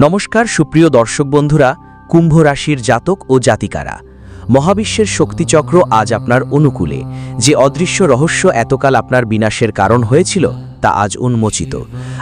নমস্কার, সুপ্রিয় দর্শক বন্ধুরা, কুম্ভ রাশির জাতক ও জাতিকারা। মহাবিশ্বের শক্তিচক্র আজ আপনার অনুকূলে। যে অদৃশ্য রহস্য এতকাল আপনার বিনাশের কারণ হয়েছিল, তা আজ উন্মোচিত।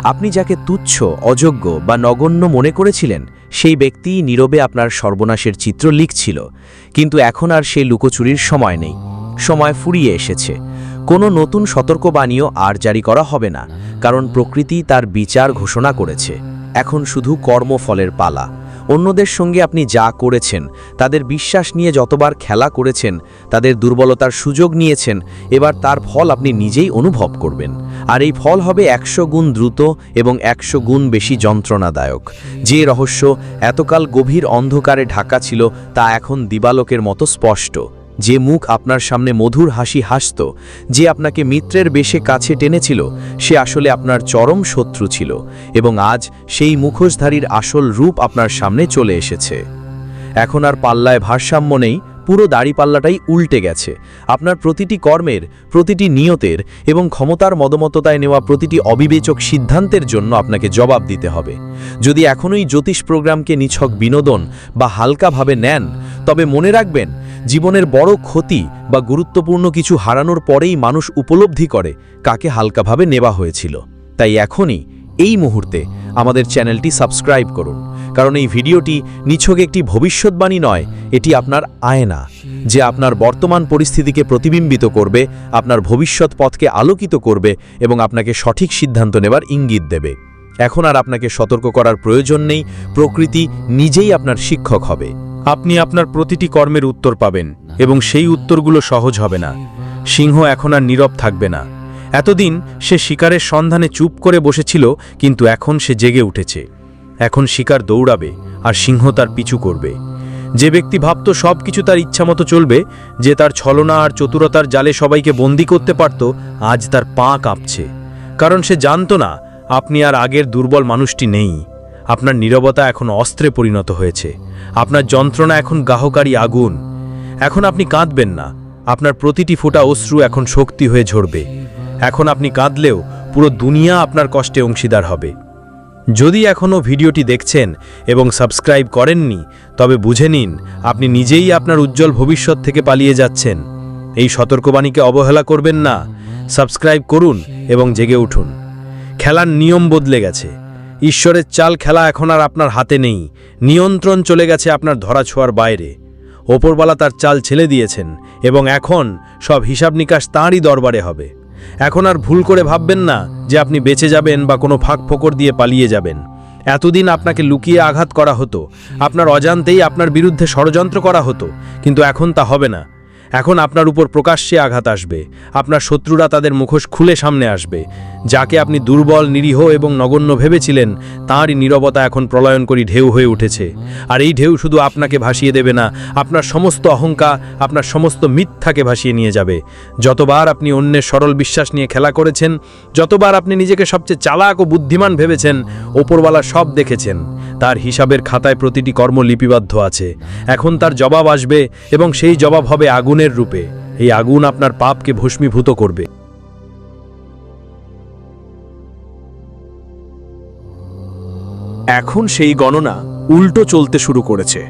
আপনি যাকে তুচ্ছ, অযোগ্য বা নগণ্য মনে করেছিলেন, সেই ব্যক্তিই নীরবে আপনার সর্বনাশের চিত্র লিখছিল। কিন্তু এখন আর সেই লুকোচুরির সময় নেই। সময় ফুরিয়ে এসেছে। কোনো নতুন সতর্কবাণীও আর জারি করা হবে না, কারণ প্রকৃতি তার বিচার ঘোষণা করেছে। এখন শুধু কর্মফলের পালা। অন্যদের সঙ্গে আপনি যা করেছেন, তাদের বিশ্বাস নিয়ে যতবার খেলা করেছেন, তাদের দুর্বলতার সুযোগ নিয়েছেন, এবার তার ফল আপনি নিজেই অনুভব করবেন। আর এই ফল হবে একশো গুণ দ্রুত এবং একশো গুণ বেশি যন্ত্রণাদায়ক। যে রহস্য এতকাল গভীর অন্ধকারে ঢাকা ছিল, তা এখন দিবালোকের মতো স্পষ্ট। যে মুখ আপনার সামনে মধুর হাসি হাসত, যে আপনাকে মিত্রের বেশে কাছে টেনেছিল, সে আসলে আপনার চরম শত্রু ছিল এবং আজ সেই মুখোশধারীর আসল রূপ আপনার সামনে চলে এসেছে। এখন আর পাল্লায় ভারসাম্য নেই পুরো দাড়িপাল্লাটাই উল্টে গেছে। আপনার প্রতিটি কর্মের, প্রতিটি নিয়তের এবং ক্ষমতার মদমততায় নেওয়া প্রতিটি অবিবেচক সিদ্ধান্তের জন্য আপনাকে জবাব দিতে হবে। যদি এখনই জ্যোতিষ প্রোগ্রামকে নিছক বিনোদন বা হালকাভাবে নেন, তবে মনে রাখবেন, জীবনের বড় ক্ষতি বা গুরুত্বপূর্ণ কিছু হারানোর পরেই মানুষ উপলব্ধি করে কাকে হালকাভাবে নেওয়া হয়েছিল। তাই এখনই এই মুহূর্তে আমাদের চ্যানেলটি সাবস্ক্রাইব করুন। কারণ এই ভিডিওটি নিছক একটি ভবিষ্যৎবাণী নয়, এটি আপনার আয়না, যে আপনার বর্তমান পরিস্থিতিকে প্রতিবিম্বিত করবে, আপনার ভবিষ্যৎ পথকে আলোকিত করবে এবং আপনাকে সঠিক সিদ্ধান্ত নেবার ইঙ্গিত দেবে। এখন আর আপনাকে সতর্ক করার প্রয়োজন নেই, প্রকৃতি নিজেই আপনার শিক্ষক হবে। আপনি আপনার প্রতিটি কর্মের উত্তর পাবেন এবং সেই উত্তরগুলো সহজ হবে না। সিংহ এখন আর নীরব থাকবে না। এতদিন সে শিকারের সন্ধানে চুপ করে বসেছিল, কিন্তু এখন সে জেগে উঠেছে। এখন শিকার দৌড়াবে আর সিংহ তার পিছু করবে। যে ব্যক্তি ভাবত সব কিছু তার ইচ্ছামতো চলবে, যে তার ছলনা আর চতুরতার জালে সবাইকে বন্দি করতে পারত, আজ তার পা কাঁপছে। কারণ সে জানত না, আপনি আর আগের দুর্বল মানুষটি নেই। আপনার নীরবতা এখন অস্ত্রে পরিণত হয়েছে। আপনার যন্ত্রণা এখন গাহকারী আগুন। এখন আপনি কাঁদবেন না। আপনার প্রতিটি ফোঁটা অশ্রু এখন শক্তি হয়ে ঝরবে। এখন আপনি কাঁদলেও পুরো দুনিয়া আপনার কষ্টে অংশীদার হবে। যদি এখনও ভিডিওটি দেখছেন এবং সাবস্ক্রাইব করেননি, তবে বুঝে নিন আপনি নিজেই আপনার উজ্জ্বল ভবিষ্যৎ থেকে পালিয়ে যাচ্ছেন। এই সতর্কবাণীকে অবহেলা করবেন না। সাবস্ক্রাইব করুন এবং জেগে উঠুন। খেলার নিয়ম বদলে গেছে। ঈশ্বরের চাল খেলা এখন আর আপনার হাতে নেই। নিয়ন্ত্রণ চলে গেছে আপনার ধরাছোঁয়ার বাইরে। ওপরবালা তার চাল ছেলে দিয়েছেন এবং এখন সব হিসাব নিকাশ তাঁরই দরবারে হবে। এখন আর ভুল করে ভাববেন না যে আপনি বেঁচে যাবেন বা কোনো ফাঁক ফোকর দিয়ে পালিয়ে যাবেন। এতদিন আপনাকে লুকিয়ে আঘাত করা হতো। আপনার অজান্তেই আপনার বিরুদ্ধে ষড়যন্ত্র করা হতো। কিন্তু এখন তা হবে না। এখন আপনার উপর প্রকাশ্যে আঘাত আসবে। আপনার শত্রুরা তাদের মুখোশ খুলে সামনে আসবে। যাকে আপনি দুর্বল, নিরীহ এবং নগণ্য ভেবেছিলেন, তাঁরই নীরবতা এখন প্রলয়ন করি ঢেউ হয়ে উঠেছে। আর এই ঢেউ শুধু আপনাকে ভাসিয়ে দেবে না, আপনার সমস্ত অহংকার, আপনার সমস্ত মিথ্যাকে ভাসিয়ে নিয়ে যাবে। যতবার আপনি অন্যের সরল বিশ্বাস নিয়ে খেলা করেছেন, যতবার আপনি নিজেকে সবচেয়ে চালাক ও বুদ্ধিমান ভেবেছেন, ওপরওয়ালা সব দেখেছেন। তার হিসাবের খাতায় প্রতিটি কর্ম লিপিবদ্ধ আছে। এখন তার জবাব আসবে এবং সেই জবাব হবে আগুনের রূপে, এই আগুন আপনার পাপকে ভস্মীভূত করবে। এখন সেই গণনা উল্টো চলতে শুরু করেছে।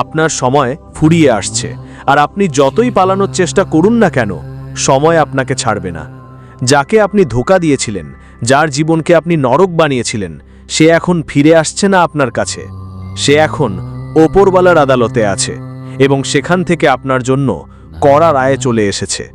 আপনার সময় ফুরিয়ে আসছে, আর আপনি যতই পালানোর চেষ্টা করুন না কেন, সময় আপনাকে ছাড়বে না। যাকে আপনি ধোকা দিয়েছিলেন, যার জীবনকে আপনি নরক বানিয়েছিলেন, সে এখন ফিরে আসছে না আপনার কাছে। সে এখন ওপরওয়ালার আদালতে আছে। এবং সেখান থেকে আপনার জন্য কড়া রায়ে চলে এসেছে।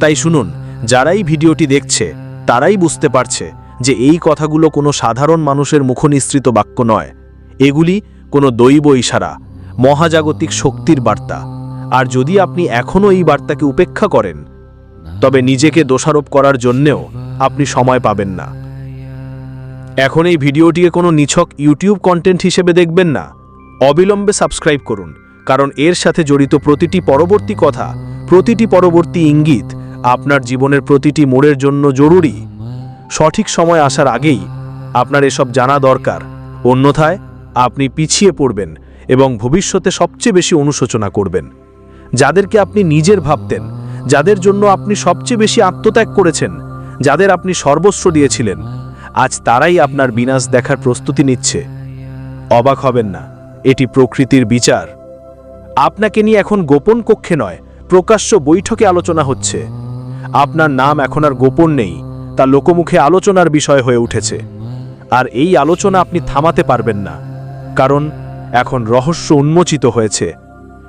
তাই শুনুন, যারাই ভিডিওটি দেখছে, তারাই বুঝতে পারছে যে এই কথাগুলো কোনো সাধারণ মানুষের মুখনিসৃত বাক্য নয়। এগুলি কোনো দৈব ইশারা, মহাজাগতিক শক্তির বার্তা। আর যদি আপনি এখনও এই বার্তাকে উপেক্ষা করেন, তবে নিজেকে দোষারোপ করার জন্যেও আপনি সময় পাবেন না। এখন এই ভিডিওটিকে কোনো নিছক ইউটিউব কন্টেন্ট হিসেবে দেখবেন না। অবিলম্বে সাবস্ক্রাইব করুন। কারণ এর সাথে জড়িত প্রতিটি পরবর্তী কথা, প্রতিটি পরবর্তী ইঙ্গিত আপনার জীবনের প্রতিটি মোড়ের জন্য জরুরি। সঠিক সময় আসার আগেই আপনার এসব জানা দরকার। অন্যথায় আপনি পিছিয়ে পড়বেন এবং ভবিষ্যতে সবচেয়ে বেশি অনুশোচনা করবেন। যাদেরকে আপনি নিজের ভাবতেন, যাদের জন্য আপনি সবচেয়ে বেশি আত্মত্যাগ করেছেন, যাদের আপনি সর্বস্ব দিয়েছিলেন, আজ তারাই আপনার বিনাশ দেখার প্রস্তুতি নিচ্ছে। অবাক হবেন না, এটি প্রকৃতির বিচার। আপনাকে নিয়ে এখন গোপন কক্ষে নয়, প্রকাশ্য বৈঠকে আলোচনা হচ্ছে। আপনার নাম এখন আর গোপন নেই, তা লোকমুখে আলোচনার বিষয় হয়ে উঠেছে। আর এই আলোচনা আপনি থামাতে পারবেন না, কারণ এখন রহস্য উন্মোচিত হয়েছে।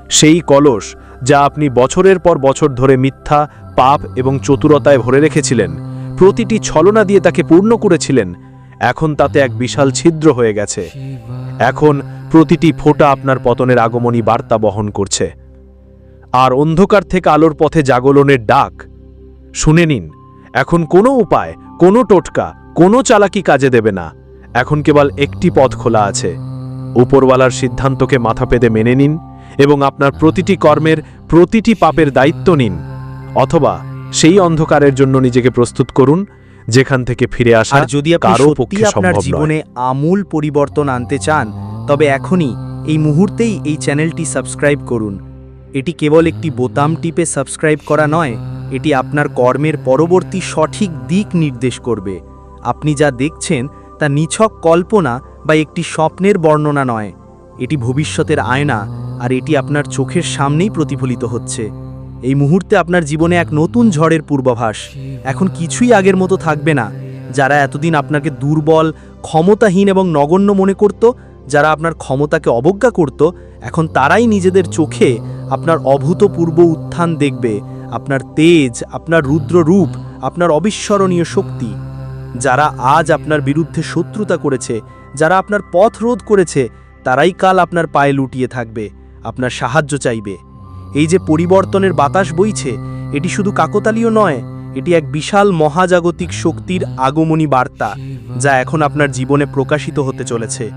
সেই কলস যা আপনি বছরের পর বছর ধরে মিথ্যা, পাপ এবং চতুরতায় ভরে রেখেছিলেন, প্রতিটি ছলনা দিয়ে তাকে পূর্ণ করেছিলেন এখন তাতে এক বিশাল ছিদ্র হয়ে গেছে। এখন প্রতিটি ফোঁটা আপনার পতনের আগমনী বার্তা বহন করছে। আর অন্ধকার থেকে আলোর পথে জাগলনের ডাক। শুনে নিন, এখন কোনো উপায়, কোনো টোটকা, কোনো চালাকি কাজে দেবে না। এখন কেবল একটি পথ খোলা আছে। উপরওয়ালার সিদ্ধান্তকে মাথা পেতে মেনে নিন এবং আপনার প্রতিটি কর্মের প্রতিটি পাপের দায়িত্ব নিন। অথবা সেই অন্ধকারের জন্য নিজেকে প্রস্তুত করুন যেখান থেকে ফিরে আসা আর যদি কারও পক্ষে আপনার জীবনে আমূল পরিবর্তন আনতে চান তবে এখনই এই মুহূর্তেই এই চ্যানেলটি সাবস্ক্রাইব করুন। এটি কেবল একটি বোতাম টিপে সাবস্ক্রাইব করা নয় এটি আপনার কর্মের পরবর্তী সঠিক দিক নির্দেশ করবে। আপনি যা দেখছেন তা নিছক কল্পনা বা একটি স্বপ্নের বর্ণনা নয়। এটি ভবিষ্যতের আয়না আর এটি আপনার চোখের সামনেই প্রতিফলিত হচ্ছে। এই মুহূর্তে আপনার জীবনে এক নতুন ঝড়ের পূর্বাভাস। এখন কিছুই আগের মতো থাকবে না। যারা এতদিন আপনাকে দুর্বল, ক্ষমতাহীন এবং নগণ্য মনে করত, যারা আপনার ক্ষমতাকে অবজ্ঞা করত, এখন তারাই নিজেদের চোখে আপনার অভূতপূর্ব উত্থান দেখবে। আপনার তেজ, আপনার রুদ্র রূপ, আপনার অবিস্মরণীয় শক্তি। যারা আজ আপনার বিরুদ্ধে শত্রুতা করেছে, যারা আপনার পথ রোধ করেছে, তারাই কাল আপনার পায়ে লুটিয়ে থাকবে, আপনার সাহায্য চাইবে। এই যে পরিবর্তনের বাতাস বইছে, এটি শুধু কাকতালীয় নয়, এটি এক বিশাল মহাজাগতিক শক্তির আগমনী বার্তা, যা এখন আপনার জীবনে প্রকাশিত হতে চলেছে।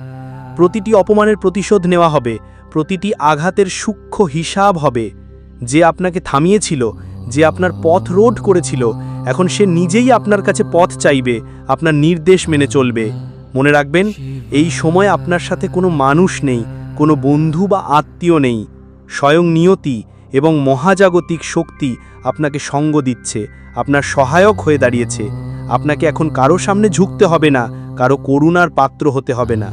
প্রতিটি অপমানের প্রতিশোধ নেওয়া হবে, প্রতিটি আঘাতের সূক্ষ্ম হিসাব হবে। যে আপনাকে থামিয়েছিল, যে আপনার পথ রোড করেছিল, এখন সে নিজেই আপনার কাছে পথ চাইবে, আপনার নির্দেশ মেনে চলবে। মনে রাখবেন, এই সময় আপনার সাথে কোনো মানুষ নেই, কোনো বন্ধু বা আত্মীয় নেই। স্বয়ং নিয়তি এবং মহাজাগতিক শক্তি আপনাকে সঙ্গ দিচ্ছে, আপনার সহায়ক হয়ে দাঁড়িয়েছে। আপনাকে এখন কারও সামনে ঝুঁকতে হবে না, কারও করুণার পাত্র হতে হবে না।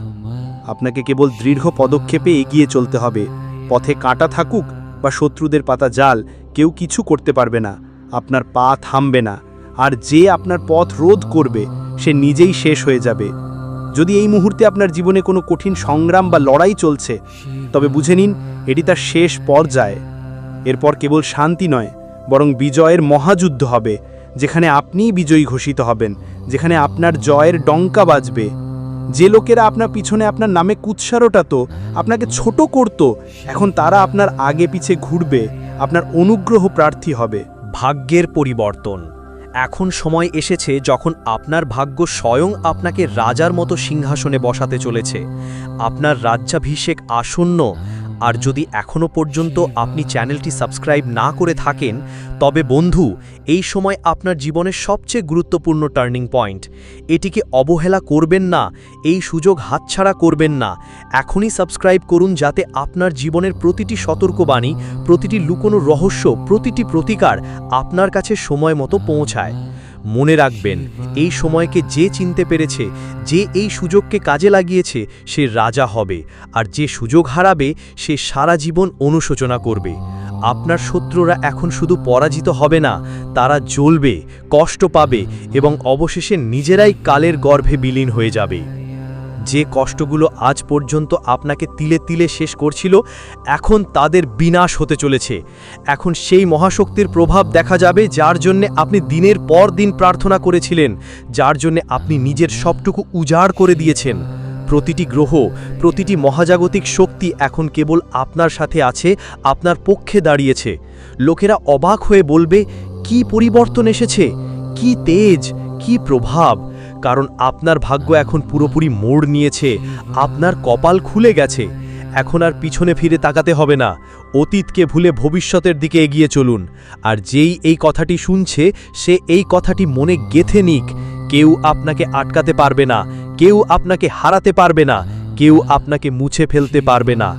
আপনাকে কেবল দৃঢ় পদক্ষেপে এগিয়ে চলতে হবে। পথে কাঁটা থাকুক বা শত্রুদের পাতা জাল, কেউ কিছু করতে পারবে না। আপনার পা থামবে না। আর যে আপনার পথ রোধ করবে, সে নিজেই শেষ হয়ে যাবে। যদি এই মুহূর্তে আপনার জীবনে কোনো কঠিন সংগ্রাম বা লড়াই চলছে, তবে বুঝে নিন, এটি তার শেষ পর্যায়ে। এরপর কেবল শান্তি নয়, বরং বিজয়ের মহাযুদ্ধ হবে, যেখানে আপনিই বিজয়ী ঘোষিত হবেন, যেখানে আপনার জয়ের ডঙ্কা বাজবে। যে লোকেরা আপনার পিছনে আপনার নামে কুৎসারোটাতো আপনাকে ছোট করত, এখন তারা আপনার আগে পিছে ঘুরবে, আপনার অনুগ্রহ প্রার্থী হবে। ভাগ্যের পরিবর্তন। এখন সময় এসেছে যখন আপনার ভাগ্য স্বয়ং আপনাকে রাজার মতো সিংহাসনে বসাতে চলেছে। আপনার রাজ্যাভিষেক আসন্ন আর যদি এখনও পর্যন্ত আপনি চ্যানেলটি সাবস্ক্রাইব না করে থাকেন, তবে বন্ধু, এই সময় আপনার জীবনের সবচেয়ে গুরুত্বপূর্ণ টার্নিং পয়েন্ট। এটিকে অবহেলা করবেন না, এই সুযোগ হাতছাড়া করবেন না। এখনই সাবস্ক্রাইব করুন যাতে আপনার জীবনের প্রতিটি সতর্কবাণী, প্রতিটি লুকোনো রহস্য, প্রতিটি প্রতিকার আপনার কাছে সময় মতো পৌঁছায়। মনে রাখবেন, এই সময়কে যে চিনতে পেরেছে, যে এই সুযোগকে কাজে লাগিয়েছে, সে রাজা হবে। আর যে সুযোগ হারাবে, সে সারা জীবন অনুশোচনা করবে। আপনার শত্রুরা এখন শুধু পরাজিত হবে না, তারা জ্বলবে, কষ্ট পাবে এবং অবশেষে নিজেরাই কালের গর্ভে বিলীন হয়ে যাবে। যে কষ্টগুলো আজ পর্যন্ত আপনাকে তিলে তিলে শেষ করছিল, এখন তাদের বিনাশ হতে চলেছে। এখন সেই মহাশক্তির প্রভাব দেখা যাবে যার জন্য আপনি দিনের পর দিন প্রার্থনা করেছিলেন, যার জন্য আপনি নিজের সবটুকু উজাড় করে দিয়েছেন। প্রতিটি গ্রহ, প্রতিটি মহাজাগতিক শক্তি এখন কেবল আপনার সাথে আছে, আপনার পক্ষে দাঁড়িয়েছে। লোকেরা অবাক হয়ে বলবে, কি পরিবর্তন এসেছে? কি তেজ? কি প্রভাব? কারণ আপনার ভাগ্য এখন পুরোপুরি মোড় নিয়েছে, আপনার কপাল খুলে গেছে। এখন আর পিছনে ফিরে তাকাতে হবে না, অতীতকে ভুলে ভবিষ্যতের দিকে এগিয়ে চলুন। আর যেই এই কথাটি শুনছে, সে এই কথাটি মনে গেথে নিক, কেউ আপনাকে আটকাতে পারবে না, কেউ আপনাকে হারাতে পারবে না, কেউ আপনাকে মুছে ফেলতে পারবে না।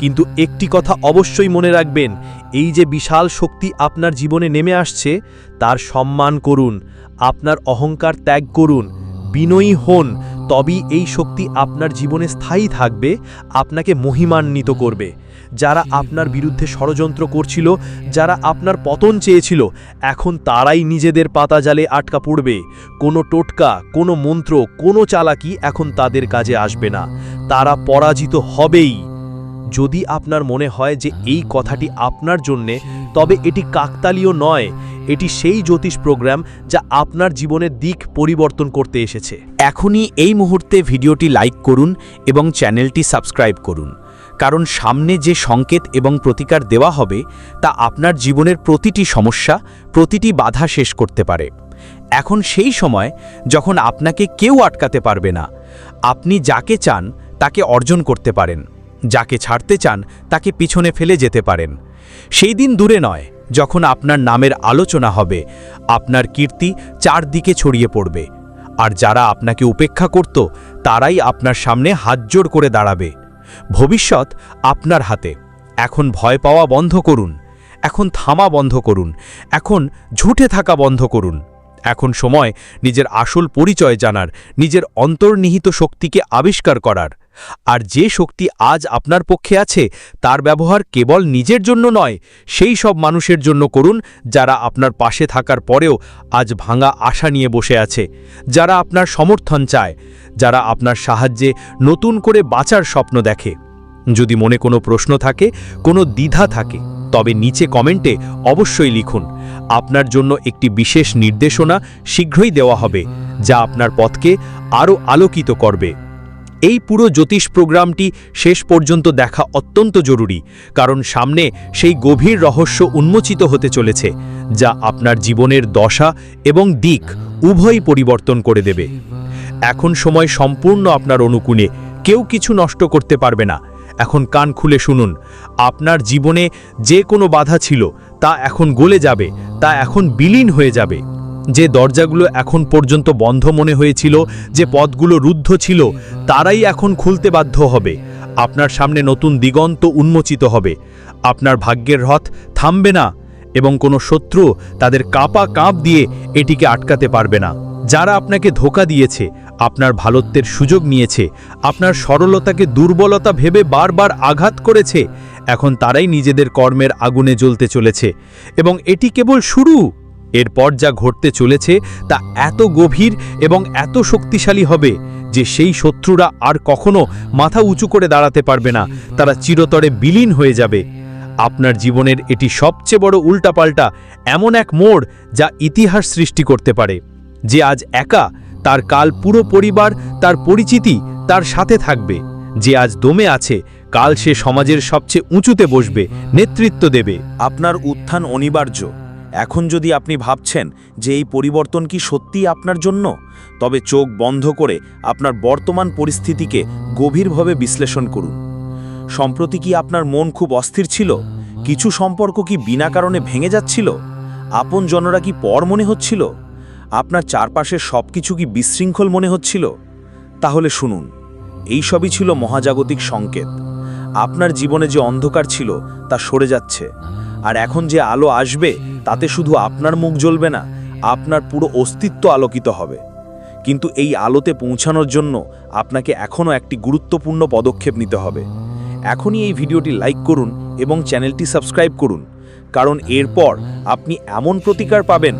কিন্তু একটি কথা অবশ্যই মনে রাখবেন, এই যে বিশাল শক্তি আপনার জীবনে নেমে আসছে, তার সম্মান করুন, আপনার অহংকার ত্যাগ করুন বিনয়ী হন, তবেই এই শক্তি আপনার জীবনে স্থায়ী থাকবে, আপনাকে মহিমান্বিত করবে। যারা আপনার বিরুদ্ধে ষড়যন্ত্র করছিল, যারা আপনার পতন চেয়েছিল, এখন তারাই নিজেদের পাতা জালে আটকা পড়বে। কোনো টোটকা, কোনো মন্ত্র, কোনো চালাকি এখন তাদের কাজে আসবে না। তারা পরাজিত হবেই। যদি আপনার মনে হয় যে এই কথাটি আপনার জন্যে, তবে এটি কাকতালীয় নয়। এটি সেই জ্যোতিষ প্রোগ্রাম যা আপনার জীবনের দিক পরিবর্তন করতে এসেছে। এখনই এই মুহূর্তে ভিডিওটি লাইক করুন এবং চ্যানেলটি সাবস্ক্রাইব করুন। কারণ সামনে যে সংকেত এবং প্রতিকার দেওয়া হবে, তা আপনার জীবনের প্রতিটি সমস্যা, প্রতিটি বাধা শেষ করতে পারে। এখন সেই সময় যখন আপনাকে কেউ আটকাতে পারবে না। আপনি যাকে চান, তাকে অর্জন করতে পারেন। যাকে ছাড়তে চান, তাকে পিছনে ফেলে যেতে পারেন। সেই দিন দূরে নয়। যখন আপনার নামের আলোচনা হবে, আপনার কীর্তি চারদিকে ছড়িয়ে পড়বে। আর যারা আপনাকে উপেক্ষা করত, তারাই আপনার সামনে হাতজোড় করে দাঁড়াবে। ভবিষ্যৎ আপনার হাতে। এখন ভয় পাওয়া বন্ধ করুন। এখন থামা বন্ধ করুন। এখন ঝুঠে থাকা বন্ধ করুন। এখন সময় নিজের আসল পরিচয় জানার, নিজের অন্তর্নিহিত শক্তিকে আবিষ্কার করার। আর যে শক্তি আজ আপনার পক্ষে আছে, তার ব্যবহার কেবল নিজের জন্য নয়, সেই সব মানুষের জন্য করুন যারা আপনার পাশে থাকার পরেও আজ ভাঙা আশা নিয়ে বসে আছে, যারা আপনার সমর্থন চায়, যারা আপনার সাহায্যে নতুন করে বাঁচার স্বপ্ন দেখে। যদি মনে কোনো প্রশ্ন থাকে, কোনো দ্বিধা থাকে, তবে নিচে কমেন্টে অবশ্যই লিখুন। আপনার জন্য একটি বিশেষ নির্দেশনা শীঘ্রই দেওয়া হবে, যা আপনার পথকে আরও আলোকিত করবে। এই পুরো জ্যোতিষ প্রোগ্রামটি শেষ পর্যন্ত দেখা অত্যন্ত জরুরি, কারণ সামনে সেই গভীর রহস্য উন্মোচিত হতে চলেছে, যা আপনার জীবনের দশা এবং দিক উভয়ই পরিবর্তন করে দেবে। এখন সময় সম্পূর্ণ আপনার অনুকূলে, কেউ কিছু নষ্ট করতে পারবে না। এখন কান খুলে শুনুন, আপনার জীবনে যে কোনো বাধা ছিল, তা এখন গলে যাবে, তা এখন বিলীন হয়ে যাবে। যে দরজাগুলো এখন পর্যন্ত বন্ধ মনে হয়েছিল, যে পথগুলো রুদ্ধ ছিল, তারাই এখন খুলতে বাধ্য হবে। আপনার সামনে নতুন দিগন্ত উন্মোচিত হবে। আপনার ভাগ্যের রথ থামবে না এবং কোনো শত্রু তাদের কাপা কাঁপ দিয়ে এটিকে আটকাতে পারবে না। যারা আপনাকে ধোকা দিয়েছে, আপনার ভালত্বের সুযোগ নিয়েছে, আপনার সরলতাকে দুর্বলতা ভেবে বারবার আঘাত করেছে, এখন তারাই নিজেদের কর্মের আগুনে জ্বলতে চলেছে এবং এটি কেবল শুরু। এরপর যা ঘটতে চলেছে তা এত গভীর এবং এত শক্তিশালী হবে যে সেই শত্রুরা আর কখনো মাথা উঁচু করে দাঁড়াতে পারবে না। তারা চিরতরে বিলীন হয়ে যাবে। আপনার জীবনের এটি সবচেয়ে বড় উল্টাপাল্টা এমন এক মোড় যা ইতিহাস সৃষ্টি করতে পারে। যে আজ একা, তার কাল পুরো পরিবার, তার পরিচিতি, তার সাথে থাকবে। যে আজ দমে আছে, কাল সে সমাজের সবচেয়ে উঁচুতে বসবে, নেতৃত্ব দেবে। আপনার উত্থান অনিবার্য। এখন যদি আপনি ভাবছেন যে এই পরিবর্তন কি সত্যিই আপনার জন্য, তবে চোখ বন্ধ করে আপনার বর্তমান পরিস্থিতিকে গভীরভাবে বিশ্লেষণ করুন। সম্প্রতি কি আপনার মন খুব অস্থির ছিল? কিছু সম্পর্ক কি বিনা কারণে ভেঙে যাচ্ছিল? আপন জনরা কি পর মনে হচ্ছিল? আপনার চারপাশের সব কিছু কি বিশৃঙ্খল মনে হচ্ছিল? তাহলে শুনুন, এই সবই ছিল মহাজাগতিক সংকেত। আপনার জীবনে যে অন্ধকার ছিল, তা সরে যাচ্ছে। আর এখন যে আলো আসবে, তাতে শুধু আপনার মুখ জ্বলবে না, আপনার পুরো অস্তিত্ব আলোকিত হবে। কিন্তু এই আলোতে পৌঁছানোর জন্য আপনাকে এখনও একটি গুরুত্বপূর্ণ পদক্ষেপ নিতে হবে। এখনই এই ভিডিওটি লাইক করুন এবং চ্যানেলটি সাবস্ক্রাইব করুন, কারণ এরপর আপনি এমন প্রতিকার পাবেন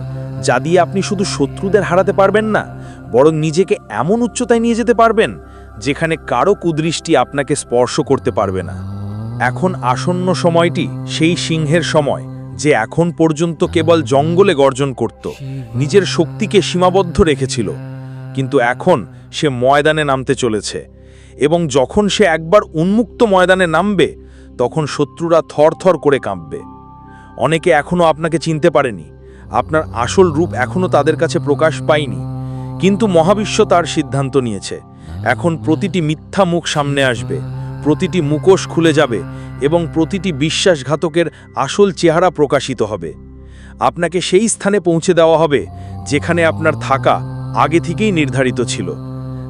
যা দিয়ে আপনি শুধু শত্রুদের হারাতে পারবেন না, বরং নিজেকে এমন উচ্চতায় নিয়ে যেতে পারবেন যেখানে কারও কুদৃষ্টি আপনাকে স্পর্শ করতে পারবে না। এখন আসন্ন সময়টি সেই সিংহের সময়, যে এখন পর্যন্ত কেবল জঙ্গলে গর্জন করত, নিজের শক্তিকে সীমাবদ্ধ রেখেছিল। কিন্তু এখন সে ময়দানে নামতে চলেছে এবং যখন সে একবার উন্মুক্ত ময়দানে নামবে, তখন শত্রুরা থরথর করে কাঁপবে। অনেকে এখনও আপনাকে চিনতে পারেনি, আপনার আসল রূপ এখনও তাদের কাছে প্রকাশ পায়নি, কিন্তু মহাবিশ্ব তার সিদ্ধান্ত নিয়েছে। এখন প্রতিটি মিথ্যা মুখ সামনে আসবে। প্রতিটি মুখোশ খুলে যাবে এবং প্রতিটি বিশ্বাসঘাতকের আসল চেহারা প্রকাশিত হবে। আপনাকে সেই স্থানে পৌঁছে দেওয়া হবে যেখানে আপনার থাকা আগে থেকেই নির্ধারিত ছিল,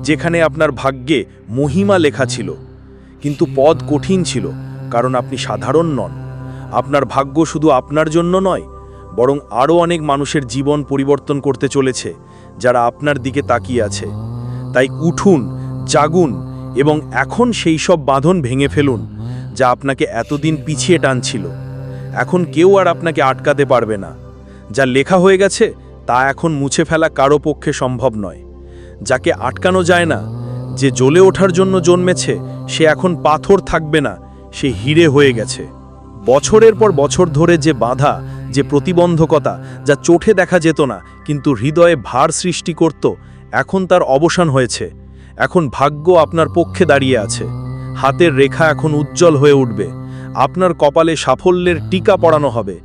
যেখানে আপনার ভাগ্যে মহিমা লেখা ছিল। কিন্তু পদ কঠিন ছিল, কারণ আপনি সাধারণ নন। আপনার ভাগ্য শুধু আপনার জন্য নয়, বরং আরও অনেক মানুষের জীবন পরিবর্তন করতে চলেছে, যারা আপনার দিকে তাকিয়ে আছে। তাই উঠুন, জাগুন এবং এখন সেই সব বাঁধন ভেঙে ফেলুন, যা আপনাকে এতদিন পিছিয়ে টানছিল। এখন কেউ আর আপনাকে আটকাতে পারবে না। যা লেখা হয়ে গেছে, তা এখন মুছে ফেলা কারও পক্ষে সম্ভব নয়। যাকে আটকানো যায় না, যে জ্বলে ওঠার জন্য জন্মেছে, সে এখন পাথর থাকবে না, সে হিরে হয়ে গেছে। বছরের পর বছর ধরে যে বাধা, যে প্রতিবন্ধকতা, যা চোখে দেখা যেত না, কিন্তু হৃদয়ে ভার সৃষ্টি করত, এখন তার অবসান হয়েছে। এখন ভাগ্য আপনার পক্ষে দাঁড়িয়ে আছে। হাতের রেখা এখন উজ্জ্বল হয়ে উঠবে। আপনার কপালে সাফল্যের টিকা পড়ানো হবে।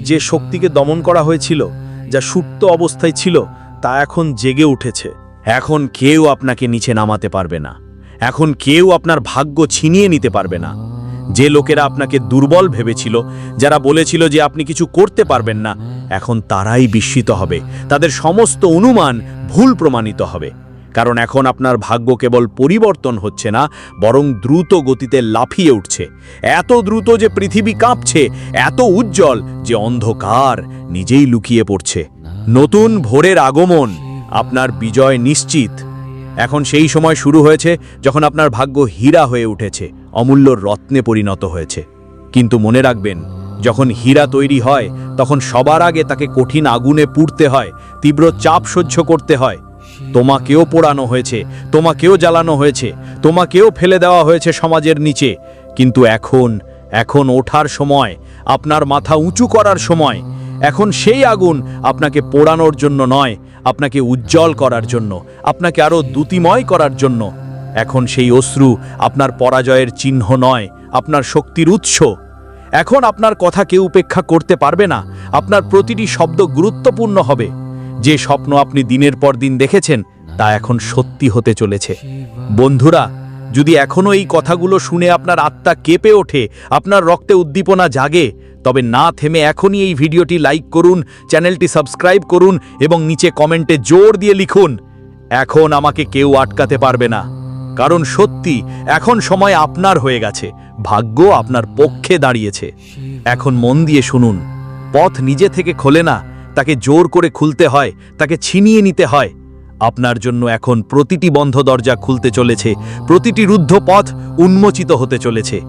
যে শক্তিকে দমন করা হয়েছিল, যা সুপ্ত অবস্থায় ছিল, তা এখন জেগে উঠেছে। এখন কেউ আপনাকে নিচে নামাতে পারবে না। এখন কেউ আপনার ভাগ্য ছিনিয়ে নিতে পারবে না। যে লোকেরা আপনাকে দুর্বল ভেবেছিল, যারা বলেছিল যে আপনি কিছু করতে পারবেন না, এখন তারাই বিস্মিত হবে। তাদের সমস্ত অনুমান ভুল প্রমাণিত হবে। কারণ এখন আপনার ভাগ্য কেবল পরিবর্তন হচ্ছে না, বরং দ্রুত গতিতে লাফিয়ে উঠছে। এত দ্রুত যে পৃথিবী কাঁপছে, এত উজ্জ্বল যে অন্ধকার নিজেই লুকিয়ে পড়ছে। নতুন ভোরের আগমন, আপনার বিজয় নিশ্চিত। এখন সেই সময় শুরু হয়েছে যখন আপনার ভাগ্য হীরা হয়ে উঠেছে, অমূল্য রত্নে পরিণত হয়েছে। কিন্তু মনে রাখবেন, যখন হীরা তৈরি হয়, তখন সবার আগে তাকে কঠিন আগুনে পুড়তে হয়, তীব্র চাপ সহ্য করতে হয়। তোমাকেও পোড়ানো হয়েছে, তোমাকেও জ্বালানো হয়েছে, তোমাকেও ফেলে দেওয়া হয়েছে সমাজের নিচে। কিন্তু এখন এখন ওঠার সময়, আপনার মাথা উঁচু করার সময়। এখন সেই আগুন আপনাকে পোড়ানোর জন্য নয়, আপনাকে উজ্জ্বল করার জন্য, আপনাকে আরও দ্যুতিময় করার জন্য। এখন সেই অশ্রু আপনার পরাজয়ের চিহ্ন নয়, আপনার শক্তির উৎস। এখন আপনার কথা কেউ উপেক্ষা করতে পারবে না, আপনার প্রতিটি শব্দ গুরুত্বপূর্ণ হবে। যে স্বপ্ন আপনি দিনের পর দিন দেখেছেন, তা এখন সত্যি হতে চলেছে। বন্ধুরা, যদি এখনও এই কথাগুলো শুনে আপনার আত্মা কেঁপে ওঠে, আপনার রক্তে উদ্দীপনা জাগে, তবে না থেমে এখনই এই ভিডিওটি লাইক করুন, চ্যানেলটি সাবস্ক্রাইব করুন এবং নিচে কমেন্টে জোর দিয়ে লিখুন। এখন আমাকে কেউ আটকাতে পারবে না। কারণ সত্যি, এখন সময় আপনার হয়ে গেছে, ভাগ্য আপনার পক্ষে দাঁড়িয়েছে। এখন মন দিয়ে শুনুন, পথ নিজে থেকে খোলে না তাকে জোর করে খুলতে হয়, তাকে ছিনিয়ে নিতে হয়। আপনার জন্য এখন প্রতিটি বন্ধ দরজা খুলতে চলেছে, প্রতিটি রুদ্ধ পথ উন্মোচিত হতে চলেছে।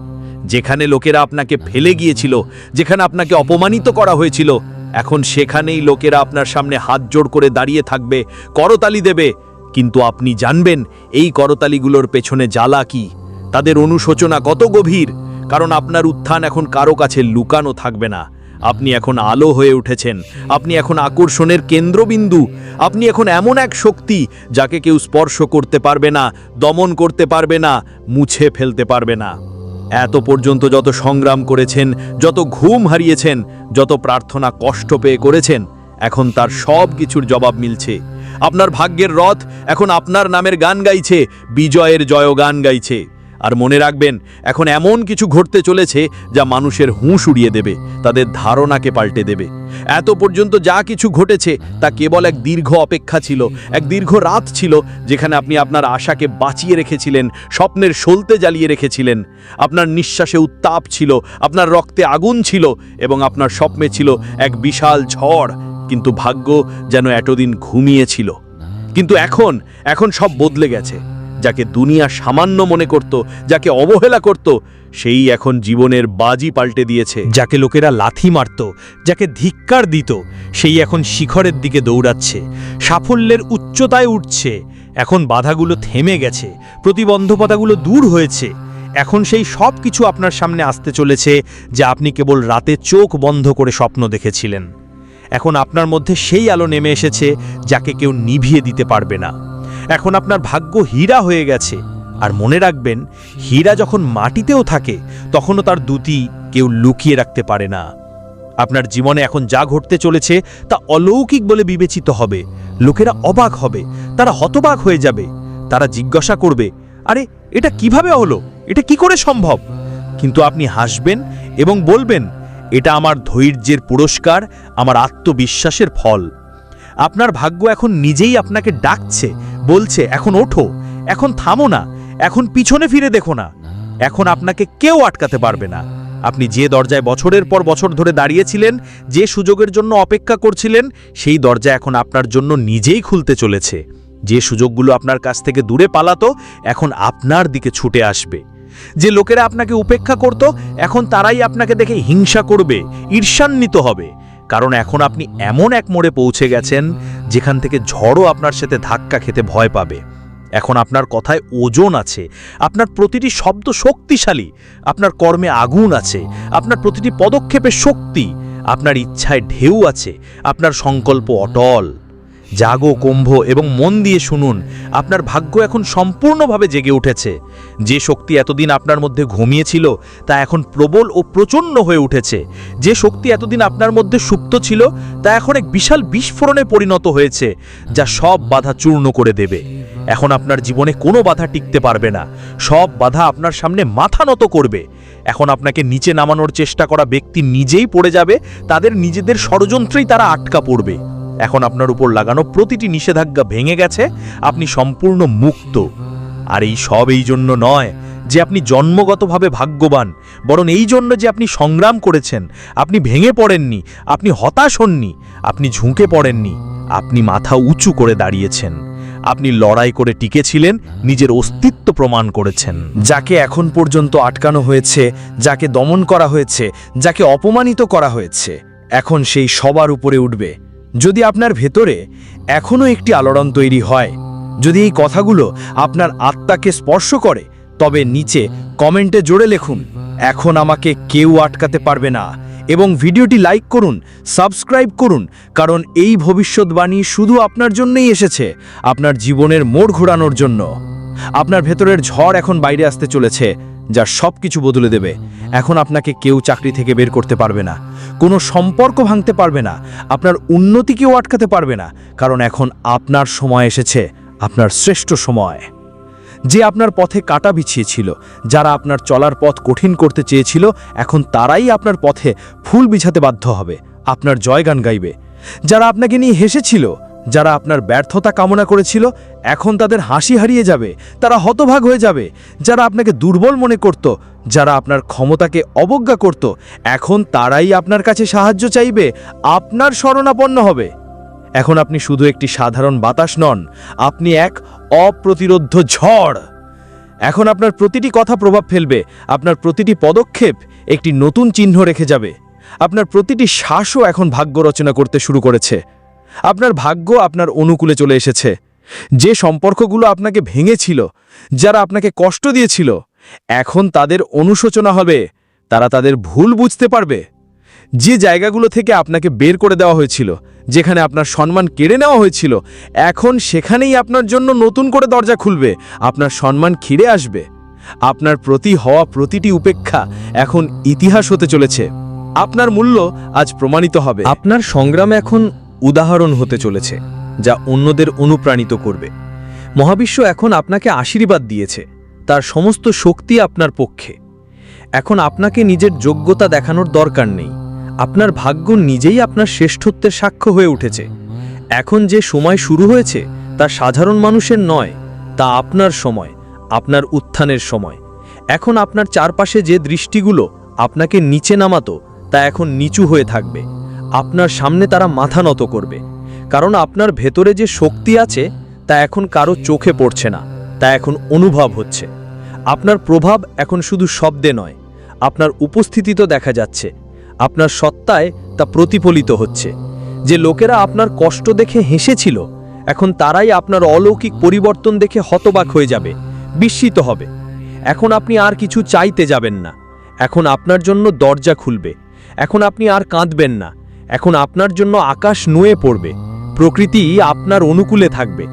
যেখানে লোকেরা আপনাকে ফেলে গিয়েছিল, যেখানে আপনাকে অপমানিত করা হয়েছিল, এখন সেখানেই লোকেরা আপনার সামনে হাত জোড় করে দাঁড়িয়ে থাকবে, করতালি দেবে। কিন্তু আপনি জানবেন, এই করতালিগুলোর পেছনে জ্বালা কি? তাদের অনুশোচনা কত গভীর? কারণ আপনার উত্থান এখন কারও কাছে লুকানো থাকবে না। আপনি এখন আলো হয়ে উঠেছেন। আপনি এখন আকর্ষণের কেন্দ্রবিন্দু। আপনি এখন এমন এক শক্তি যাকে কেউ স্পর্শ করতে পারবে না, দমন করতে পারবে না, মুছে ফেলতে পারবে না। এত পর্যন্ত যত সংগ্রাম করেছেন, যত ঘুম হারিয়েছেন, যত প্রার্থনা কষ্ট পেয়ে করেছেন, এখন তার সব কিছুর জবাব মিলছে। আপনার ভাগ্যের রথ এখন আপনার নামের গান গাইছে, বিজয়ের জয়গান গাইছে। আর মনে রাখবেন, এখন এমন কিছু ঘটতে চলেছে যা মানুষের হুঁশ উড়িয়ে দেবে, তাদের ধারণাকে পাল্টে দেবে। এত পর্যন্ত যা কিছু ঘটেছে তা কেবল এক দীর্ঘ অপেক্ষা ছিল, এক দীর্ঘ রাত ছিল, যেখানে আপনি আপনার আশাকে বাঁচিয়ে রেখেছিলেন, স্বপ্নের সলতে জ্বালিয়ে রেখেছিলেন। আপনার নিঃশ্বাসে উত্তাপ ছিল, আপনার রক্তে আগুন ছিল এবং আপনার স্বপ্নে ছিল এক বিশাল ঝড়, কিন্তু ভাগ্য যেন এতদিন ঘুমিয়েছিল কিন্তু এখন এখন সব বদলে গেছে। যাকে দুনিয়া সামান্য মনে করত, যাকে অবহেলা করত, সেই এখন জীবনের বাজি পাল্টে দিয়েছে। যাকে লোকেরা লাথি মারত, যাকে ধিক্কার দিত, সেই এখন শিখরের দিকে দৌড়াচ্ছে। সাফল্যের উচ্চতায় উঠছে। এখন বাধাগুলো থেমে গেছে, প্রতিবন্ধকতাগুলো দূর হয়েছে। এখন সেই সব কিছু আপনার সামনে আসতে চলেছে, যা আপনি কেবল রাতে চোখ বন্ধ করে স্বপ্ন দেখেছিলেন। এখন আপনার মধ্যে সেই আলো নেমে এসেছে, যাকে কেউ নিভিয়ে দিতে পারবে না। এখন আপনার ভাগ্য হীরা হয়ে গেছে। আর মনে রাখবেন, হীরা যখন মাটিতেও থাকে, তখনও তার দুটি কেউ লুকিয়ে রাখতে পারে না। আপনার জীবনে এখন যা ঘটতে চলেছে, তা অলৌকিক বলে বিবেচিত হবে। লোকেরা অবাক হবে, তারা হতবাক হয়ে যাবে। তারা জিজ্ঞাসা করবে, আরে, এটা কীভাবে হলো? এটা কি করে সম্ভব? কিন্তু আপনি হাসবেন এবং বলবেন, এটা আমার ধৈর্যের পুরস্কার, আমার আত্মবিশ্বাসের ফল। আপনার ভাগ্য এখন নিজেই আপনাকে ডাকছে, বলছে, এখন ওঠো, এখন থামো না, এখন পিছনে ফিরে দেখো না, এখন আপনাকে কেউ আটকাতে পারবে না। আপনি যে দরজায় বছরের পর বছর ধরে দাঁড়িয়েছিলেন, যে সুযোগের জন্য অপেক্ষা করছিলেন, সেই দরজা এখন আপনার জন্য নিজেই খুলতে চলেছে। যে সুযোগগুলো আপনার কাছ থেকে দূরে পালাতো, এখন আপনার দিকে ছুটে আসবে। যে লোকেরা আপনাকে উপেক্ষা করত, এখন তারাই আপনাকে দেখে হিংসা করবে, ঈর্ষান্বিত হবে। কারণ এখন আপনি এমন এক মোড়ে পৌঁছে গেছেন যেখান থেকে ঝড়ও আপনার সাথে ধাক্কা খেতে ভয় পাবে। এখন আপনার কথায় ওজন আছে, আপনার প্রতিটি শব্দ শক্তিশালী, আপনার কর্মে আগুন আছে, আপনার প্রতিটি পদক্ষেপে শক্তি, আপনার ইচ্ছায় ঢেউ আছে, আপনার সংকল্প অটল। জাগো, কুম্ভ এবং মন দিয়ে শুনুন। আপনার ভাগ্য এখন সম্পূর্ণভাবে জেগে উঠেছে। যে শক্তি এতদিন আপনার মধ্যে ঘুমিয়েছিল, তা এখন প্রবল ও প্রচণ্ড হয়ে উঠেছে। যে শক্তি এতদিন আপনার মধ্যে সুপ্ত ছিল, তা এখন এক বিশাল বিস্ফোরণে পরিণত হয়েছে, যা সব বাধা চূর্ণ করে দেবে। এখন আপনার জীবনে কোনো বাধা টিকতে পারবে না। সব বাধা আপনার সামনে মাথা নত করবে। এখন আপনাকে নিচে নামানোর চেষ্টা করা ব্যক্তি নিজেই পড়ে যাবে, তাদের নিজেদের ষড়যন্ত্রেই তারা আটকা পড়বে। এখন আপনার উপর লাগানো প্রতিটি নিষেধাজ্ঞা ভেঙে গেছে, আপনি সম্পূর্ণ মুক্ত। আর এই সব এই জন্য নয় যে আপনি জন্মগতভাবে ভাগ্যবান, বরং এই জন্য যে আপনি সংগ্রাম করেছেন, আপনি ভেঙে পড়েননি, আপনি হতাশ হননি, আপনি ঝুঁকে পড়েননি, আপনি মাথা উঁচু করে দাঁড়িয়েছেন। আপনি লড়াই করে টিকেছিলেন, নিজের অস্তিত্ব প্রমাণ করেছেন। যাকে এখন পর্যন্ত আটকানো হয়েছে, যাকে দমন করা হয়েছে, যাকে অপমানিত করা হয়েছে, এখন সেই সবার উপরে উঠবে। যদি আপনার ভেতরে এখনও একটি আলোড়ন তৈরি হয়, যদি এই কথাগুলো আপনার আত্মাকে স্পর্শ করে, তবে নিচে কমেন্টে জোরে লিখুন, এখন আমাকে কেউ আটকাতে পারবে না। এবং ভিডিওটি লাইক করুন, সাবস্ক্রাইব করুন, কারণ এই ভবিষ্যৎবাণী শুধু আপনার জন্যই এসেছে, আপনার জীবনের মোড় ঘোরানোর জন্য। আপনার ভেতরের ঝড় এখন বাইরে আসতে চলেছে যা সব কিছু বদলে দেবে। এখন আপনাকে কেউ চাকরি থেকে বের করতে পারবে না। কোনো সম্পর্ক ভাঙতে পারবে না। আপনার উন্নতিকেও আটকাতে পারবে না। কারণ এখন আপনার সময় এসেছে। আপনার শ্রেষ্ঠ সময়। যে আপনার পথে কাটা বিছিয়েছিল, যারা আপনার চলার পথ কঠিন করতে চেয়েছিল, এখন তারাই আপনার পথে ফুল বিছাতে বাধ্য হবে। আপনার জয়গান গাইবে। যারা আপনাকে নিয়ে হেসেছিল যারা আপনার ব্যর্থতা কামনা করেছিল, এখন তাদের হাসি হারিয়ে যাবে, তারা হতভাগ হয়ে যাবে। যারা আপনাকে দুর্বল মনে করত, যারা আপনার ক্ষমতাকে অবজ্ঞা করত, এখন তারাই আপনার কাছে সাহায্য চাইবে, আপনার শরণাপন্ন হবে। এখন আপনি শুধু একটি সাধারণ বাতাস নন, আপনি এক অপ্রতিরোধ্য ঝড়। এখন আপনার প্রতিটি কথা প্রভাব ফেলবে, আপনার প্রতিটি পদক্ষেপ একটি নতুন চিহ্ন রেখে যাবে। আপনার প্রতিটি শ্বাসও এখন ভাগ্য রচনা করতে শুরু করেছে। আপনার ভাগ্য আপনার অনুকূলে চলে এসেছে। যে সম্পর্কগুলো আপনাকে ভেঙেছিল, যারা আপনাকে কষ্ট দিয়েছিল, এখন তাদের অনুশোচনা হবে, তারা তাদের ভুল বুঝতে পারবে। যে জায়গাগুলো থেকে আপনাকে বের করে দেওয়া হয়েছিল, যেখানে আপনার সম্মান কেড়ে নেওয়া হয়েছিল, এখন সেখানেই আপনার জন্য নতুন করে দরজা খুলবে, আপনার সম্মান খিরে আসবে। আপনার প্রতি হওয়া প্রতিটি উপেক্ষা এখন ইতিহাস হতে চলেছে। আপনার মূল্য আজ প্রমাণিত হবে। আপনার সংগ্রাম এখন উদাহরণ হতে চলেছে, যা অন্যদের অনুপ্রাণিত করবে। মহাবিশ্ব এখন আপনাকে আশীর্বাদ দিয়েছে, তার সমস্ত শক্তি আপনার পক্ষে। এখন আপনাকে নিজের যোগ্যতা দেখানোর দরকার নেই, আপনার ভাগ্য নিজেই আপনার শ্রেষ্ঠত্বের সাক্ষ্য হয়ে উঠেছে। এখন যে সময় শুরু হয়েছে, তা সাধারণ মানুষের নয়, তা আপনার সময়, আপনার উত্থানের সময়। এখন আপনার চারপাশে যে দৃষ্টিগুলো আপনাকে নিচে নামাতো, তা এখন নিচু হয়ে থাকবে। আপনার সামনে তারা মাথা নত করবে। কারণ আপনার ভেতরে যে শক্তি আছে, তা এখন কারও চোখে পড়ছে না, তা এখন অনুভব হচ্ছে। আপনার প্রভাব এখন শুধু শব্দে নয়, আপনার উপস্থিতি তো দেখা যাচ্ছে। আপনার সত্তায় তা প্রতিফলিত হচ্ছে। যে লোকেরা আপনার কষ্ট দেখে হেসেছিল, এখন তারাই আপনার অলৌকিক পরিবর্তন দেখে হতবাক হয়ে যাবে, বিস্মিত হবে। এখন আপনি আর কিছু চাইতে যাবেন না। এখন আপনার জন্য দরজা খুলবে। এখন আপনি আর কাঁদবেন না। এখন আপনার জন্য আকাশ নুয়ে পড়বে, প্রকৃতি আপনার অনুকূলে থাকবে।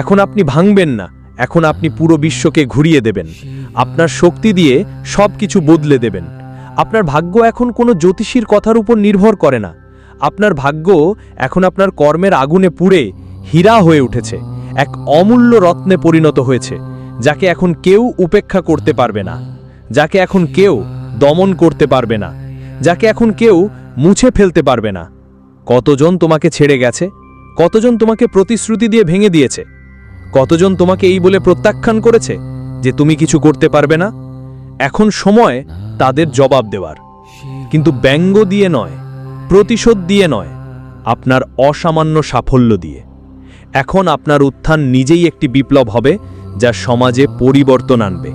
এখন আপনি ভাঙবেন না, এখন আপনি পুরো বিশ্বকে ঘুরিয়ে দেবেন। আপনার শক্তি দিয়ে সব কিছু বদলে দেবেন। আপনার ভাগ্য এখন কোনো জ্যোতিষীর কথার উপর নির্ভর করে না। আপনার ভাগ্য এখন আপনার কর্মের আগুনে পুড়ে হীরা হয়ে উঠেছে, এক অমূল্য রত্নে পরিণত হয়েছে, যাকে এখন কেউ উপেক্ষা করতে পারবে না, যাকে এখন কেউ দমন করতে পারবে না, যাকে এখন কেউ মুছে ফেলতে পারবে না। কতজন তোমাকে ছেড়ে গেছে? কতজন তোমাকে প্রতিশ্রুতি দিয়ে ভেঙে দিয়েছে? কতজন তোমাকে এই বলে প্রত্যাখ্যান করেছে যে তুমি কিছু করতে পারবে না? এখন সময় তাদের জবাব দেওয়ার। কিন্তু ব্যঙ্গ দিয়ে নয়, প্রতিশোধ দিয়ে নয়, আপনার অসামান্য সাফল্য দিয়ে। এখন আপনার উত্থান নিজেই একটি বিপ্লব হবে, যা সমাজে পরিবর্তন আনবে।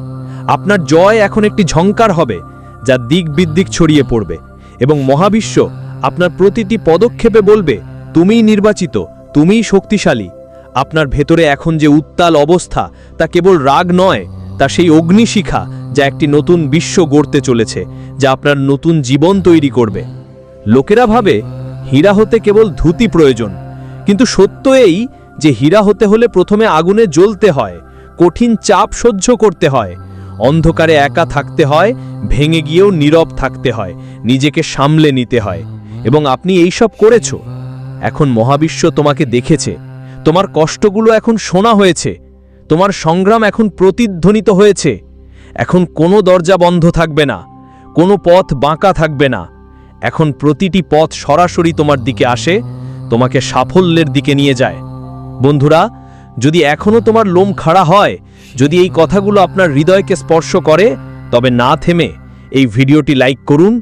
আপনার জয় এখন একটি ঝংকার হবে, যা দিক বিদ্দিক ছড়িয়ে পড়বে। এবং মহাবিশ্ব আপনার প্রতিটি পদক্ষেপে বলবে, তুমিই নির্বাচিত, তুমিই শক্তিশালী। আপনার ভেতরে এখন যে উত্তাল অবস্থা, তা কেবল রাগ নয়, তা সেই অগ্নিশিখা যা একটি নতুন বিশ্ব গড়তে চলেছে, যা আপনার নতুন জীবন তৈরি করবে। লোকেরা ভাবে, হীরা হতে কেবল ধুতি প্রয়োজন। কিন্তু সত্য এই যে হীরা হতে হলে প্রথমে আগুনে জ্বলতে হয়, কঠিন চাপ সহ্য করতে হয়। অন্ধকারে একা থাকতে হয়, ভেঙে গিয়েও নীরব থাকতে হয়, নিজেকে সামলে নিতে হয়। এবং আপনি এই সব করেছ? এখন মহাবিশ্ব তোমাকে দেখেছে। তোমার কষ্টগুলো এখন শোনা হয়েছে। তোমার সংগ্রাম এখন প্রতিধ্বনিত হয়েছে। এখন কোনো দরজা বন্ধ থাকবে না, কোনো পথ বাঁকা থাকবে না। এখন প্রতিটি পথ সরাসরি তোমার দিকে আসে, তোমাকে সাফল্যের দিকে নিয়ে যায়। বন্ধুরা, যদি এখনও তোমার লোম খাড়া হয় যদি এই কথাগুলো আপনার হৃদয়কে স্পর্শ করে তবে না থেমে এই ভিডিওটি লাইক করুন।